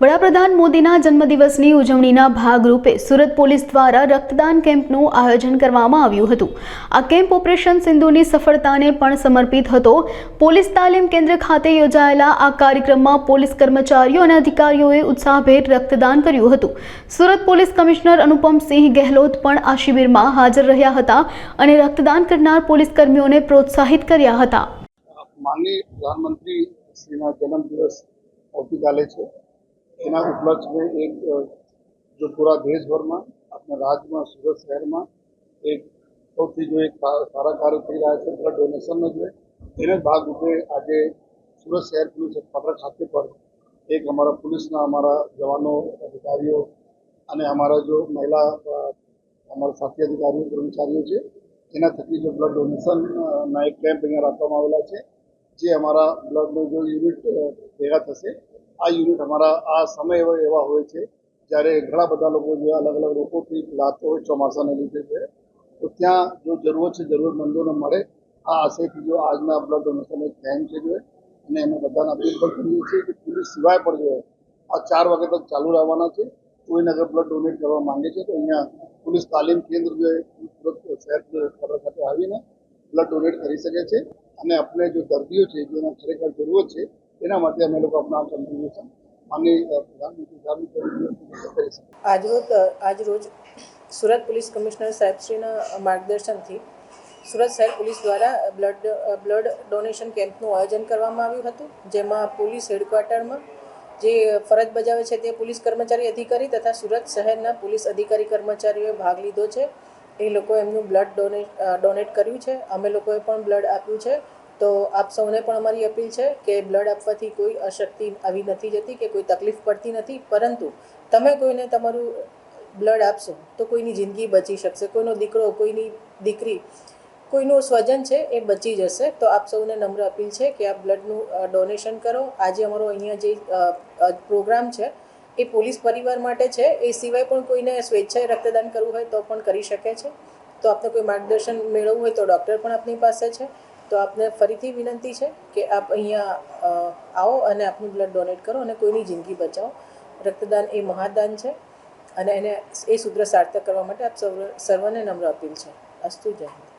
વડાપ્રધાન મોદીના જન્મદિવસની ઉજવણીના ભાગરૂપે સુરત પોલીસ દ્વારા રક્તદાન કેમ્પનું આયોજન કરવામાં આવ્યું હતું. આ કેમ્પ ઓપરેશન સિંધુની સફળતાને પણ સમર્પિત હતો. પોલીસ તાલીમ કેન્દ્ર ખાતે યોજાયેલા આ કાર્યક્રમમાં પોલીસ કર્મચારીઓ અને અધિકારીઓએ ઉત્સાહભેર રક્તદાન કર્યું હતું. સુરત પોલીસ કમિશનર અનુપમસિંહ ગેહલોત પણ આ શિબિરમાં હાજર રહ્યા હતા અને રક્તદાન કરનાર પોલીસ કર્મીઓને પ્રોત્સાહિત કર્યા હતા. માનનીય પ્રધાનમંત્રી શ્રીના જન્મદિવસ આવતીકાલે છે. એના ઉપલક્ષમાં એક જો પૂરા દેશભરમાં, આપણા રાજ્યમાં, સુરત શહેરમાં એક સૌથી જો એક સારા કાર્ય થઈ રહ્યા છે બ્લડ ડોનેશનનો જોઈએ એના ભાગરૂપે આજે સુરત શહેર પોલીસ હેડક્વાર્ટર ખાતે પર એક અમારા પોલીસના અમારા જવાનો, અધિકારીઓ અને અમારા જો મહિલા અમારા સાથી અધિકારીઓ, કર્મચારીઓ છે, એના થકી જો બ્લડ ડોનેશનના એક કેમ્પ અહીંયા રાખવામાં આવેલા છે, જે અમારા બ્લડનો જો યુનિટ ભેગા થશે આ યુનિટ અમારા આ સમય એવા હોય છે, જ્યારે ઘણા બધા લોકો જે અલગ અલગ રોગોથી લાગતો હોય, ચોમાસાને લીધે છે, તો ત્યાં જો જરૂરત છે, જરૂરતમંદોને મળે. આ આશયથી જો આજના બ્લડ ડોનેશન એક કેમ્પ છે જો, અને એમાં બધાને અપીલ પણ કરીએ છીએ કે પોલીસ સિવાય પણ જો આ ચાર વાગે તક ચાલુ રહેવાના છે કોઈને અગર બ્લડ ડોનેટ કરવા માંગે છે, તો અહીંયા પોલીસ તાલીમ કેન્દ્ર જે સુરત શહેર ખાતે આવીને બ્લડ ડોનેટ કરી શકે છે. અને આપણે જો દર્દીઓ છે, જેને ખરેખર જરૂરત છે એના માટે અમે લોકો આપણા કન્ટ્રીબ્યુશન માનનીય પ્રધાનમંત્રી આજરોજ આજરોજ સુરત પોલીસ કમિશનર સાહેબશ્રીના માર્ગદર્શનથી સુરત શહેર પોલીસ દ્વારા બ્લડ બ્લડ ડોનેશન કેમ્પનું આયોજન કરવામાં આવ્યું હતું, જેમાં પોલીસ હેડક્વાર્ટરમાં જે ફરજ બજાવે છે તે પોલીસ કર્મચારી અધિકારી તથા સુરત શહેરના પોલીસ અધિકારી કર્મચારીઓએ ભાગ લીધો છે. એ લોકો એમનું બ્લડ ડોનેટ ડોનેટ કર્યું છે. અમે લોકોએ પણ બ્લડ આપ્યું છે. તો આપ સૌને પણ અમારી અપીલ છે કે બ્લડ આપવાથી કોઈ અશક્તિ આવી નથી જતી કે કોઈ તકલીફ પડતી નથી. પરંતુ તમે કોઈને તમારું બ્લડ આપશો તો કોઈની જિંદગી બચી શકશે. કોઈનો દીકરો, કોઈની દીકરી, કોઈનું સ્વજન છે એ બચી જશે. તો આપ સૌને નમ્ર અપીલ છે કે આપ બ્લડનું ડોનેશન કરો. આજે અમારો અહીંયા જે પ્રોગ્રામ છે એ પોલીસ પરિવાર માટે છે. એ સિવાય પણ કોઈને સ્વેચ્છાએ રક્તદાન કરવું હોય તો પણ કરી શકે છે. તો આપને કોઈ માર્ગદર્શન મેળવવું હોય તો ડૉક્ટર પણ આપની પાસે છે. તો આપને ફરીથી વિનંતી છે કે આપ અહીંયા આવો અને આપનું બ્લડ ડોનેટ કરો અને કોઈની જિંદગી બચાવો. રક્તદાન એ મહાદાન છે અને એને એ સૂત્ર સાર્થક કરવા માટે આપ સર્વ, સર્વને નમ્ર અપીલ છે. અસ્તુ જય હિન્દ.